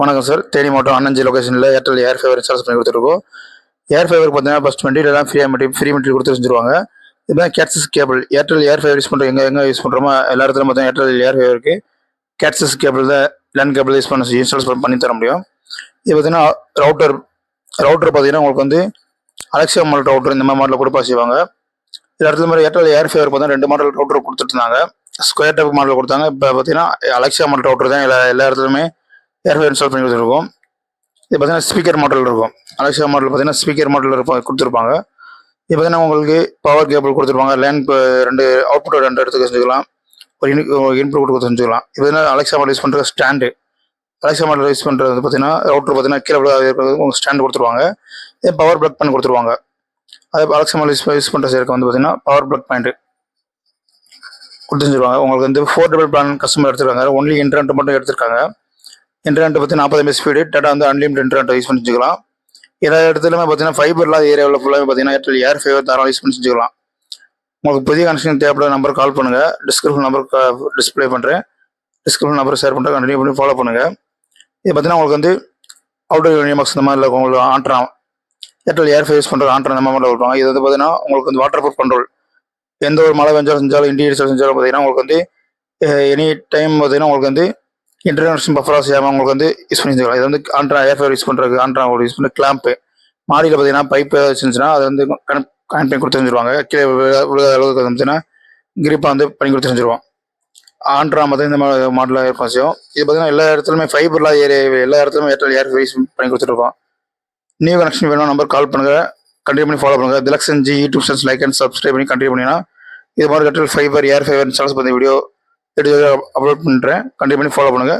வணக்கம் சார். தேனி மாவட்டம் அண்ணஞ்சி லொகேஷனில் ஏர்டெல் ஏர் ஃபேவர் சார்ஜ் பண்ணி கொடுத்துருக்கோம். ஏர் ஃபேவர் பார்த்தீங்கன்னா ஃபஸ்ட் மெட்டீரியல் எல்லாம் ஃப்ரீயாக மெட்டீரியல் ஃப்ரீ மெட்டீரியல் கொடுத்து செஞ்சுருவாங்க. இதுதான் cat six cable Airtel air fibre use பண்ணுறோம் எங்கே எங்கே யூஸ் பண்ணுறோமோ எல்லா இடத்துலையும் பார்த்தீங்கன்னா ஏர்டெல் ஏர் ஃபைவருக்கு கேட்சஸ் கேபிள் தான் லேண்ட் கேபிள் யூஸ் பண்ண இன்ஸ்டால் பண்ணி தர முடியும். இது பார்த்தீங்கன்னா ரவுட்டர் ரவுட்டர் பார்த்தீங்கன்னா உங்களுக்கு வந்து அலெக்ஸா மாடல் ரவுட்டர் இந்த மாதிரி மாடலில் கொடுப்பா செய்வாங்க. இந்த இடத்துல மாதிரி ஏர்டெல் ஏர் ஃபேவர் பார்த்தீங்கன்னா ரெண்டு மாடல் ரவுட்டர் கொடுத்துட்டு இருந்தாங்க. ஸ்கொயர் டைப் மாடல் கொடுத்தாங்க. இப்போ பார்த்தீங்கன்னா அலெக்ஸா மாடல் ரவுட்டர் தான் எல்லா எல்லா இடத்துலையுமே ஏர்ஃபை இன்ஸ்டால் பண்ணி கொடுத்துருக்கோம். இது பார்த்தீங்கன்னா ஸ்பீக்கர் மாடல் இருக்கும். அலெக்ஸா மாடல் பார்த்தீங்கன்னா ஸ்பீக்கர் மாடல் இருப்பா கொடுத்துருப்பாங்க. இது பார்த்தீங்கன்னா உங்களுக்கு பவர் கேபிள் கொடுத்துருப்பாங்க. லேன் ரெண்டு அவுட்புட் ரெண்டு இடத்துக்கு செஞ்சுக்கலாம். ஒரு இன்புட் கொடுத்து செஞ்சுக்கலாம். இது பார்த்தீங்கன்னா அலெக்ஸா மாடல் யூஸ் பண்ணுற ஸ்டாண்டு அலெக்ஸா மாடல் யூஸ் பண்ணுறது பார்த்தீங்கன்னா ரவுட்டர் பார்த்தீங்கன்னா கீழே விழாத உங்களுக்கு ஸ்டாண்ட் கொடுத்துருவாங்க. இது பவர் பிளக் பண்ணி கொடுத்துருவாங்க. அதே அலெக்ஸா மாடல் யூஸ் யூஸ் பண்ணுற சேர்க்க வந்து பார்த்தீங்கன்னா பவர் பிளக் பாயிண்ட் கொடுத்து செஞ்சுருவாங்க. உங்களுக்கு வந்து ஃபோர் டபுள் பிளான் கஸ்டமர் எடுத்துருக்காங்க. ஒன்லி இன்டர்நெட் மட்டும் எடுத்திருக்காங்க. இன்டர்நெட் பற்றி நாற்பது எம்எஸ் ஸ்பீடு டேட்டா வந்து அன்லிமிட் இன்டர்நெட் யூஸ் பண்ணி எல்லா இடத்துலையுமே பார்த்தீங்கன்னா ஃபைபர் இல்லாத ஏரியாவில் ஃபுல்லாக பார்த்தீங்கன்னா ஏர்டெல் ஏர் ஃபேவர் தாராளம் யூஸ் பண்ணி உங்களுக்கு புதிய கனெக்ஷன் தேவைப்பட நம்பர் கால் பண்ணுங்கள் டிஸ்கிரிப்ஷன் நம்பர் டிஸ்பிளே பண்ணுறேன் டிஸ்கிரிப்ஷன் நம்பர் ஷேர் பண்ணுறேன் கண்டினியூ பண்ணி ஃபாலோ பண்ணுங்கள் இது பார்த்தீங்கன்னா உங்களுக்கு வந்து அவுட்டர் யூனிமாக்ஸ் இந்த மாதிரி உங்களுக்கு ஆண்ட்ராம் ஏர்டெல் ஏர் ஃபேர் யூஸ் பண்ணுற ஆண்ட்ரா இந்த மாதிரி கொடுப்பாங்க. இது வந்து பார்த்தீங்கன்னா உங்களுக்கு வந்து வாட்டர் ப்ரூஃப் கண்ட்ரோல் எந்த ஒரு மழை பெஞ்சாலும் செஞ்சாலும் இண்டிகேட்டர் செஞ்சாலும் பார்த்தீங்கன்னா உங்களுக்கு வந்து uh, எனி டைம் பார்த்தீங்கன்னா உங்களுக்கு வந்து இன்டர்நேஷனல் பஃபராக செய்யாமல் உங்களுக்கு வந்து யூஸ் பண்ணி இது வந்து ஆண்ட்ரா ஏர்ஃபேர் யூஸ் பண்ணுறது ஆண்ட்ரா யூஸ் பண்ணுற கிளாம்ப்பு மாடியில் பார்த்தீங்கன்னா பைப் இருந்துச்சுன்னா அதை வந்து கனெக்ட் கனெக்ட் பண்ணி கொடுத்து செஞ்சுருவாங்க கீழே விழ- விழுகாத அளவுக்கு வந்துச்சுன்னா கிரிப்பாக வந்து பண்ணி கொடுத்து செஞ்சுருவோம் ஆண்ட்ரா மாதிரி இந்த மாதிரி மாடலாக ஏற்பாடு செய்யும் இது பார்த்தீங்கன்னா எல்லா இடத்துலையுமே ஃபைபர்லாம் ஏரியா எல்லா இடத்துலையுமே ஏர்டெல் ஏர் யூஸ் பண்ணி கொடுத்துருக்கோம் நியூ கனெக்ஷன் வேணும் நம்பர் கால் பண்ணுங்க. கண்டினியூ பண்ணி ஃபாலோ பண்ணுங்கள் Thilakshan ji YouTube channel like and subscribe பண்ணி கண்டினியூ பண்ணிங்கன்னா இது மாதிரி Airtel fibre air fibre channels பற்றி வீடியோ அப்லோட் பண்ணுறேன் கண்டிப்பாக ஃபாலோ பண்ணுங்க.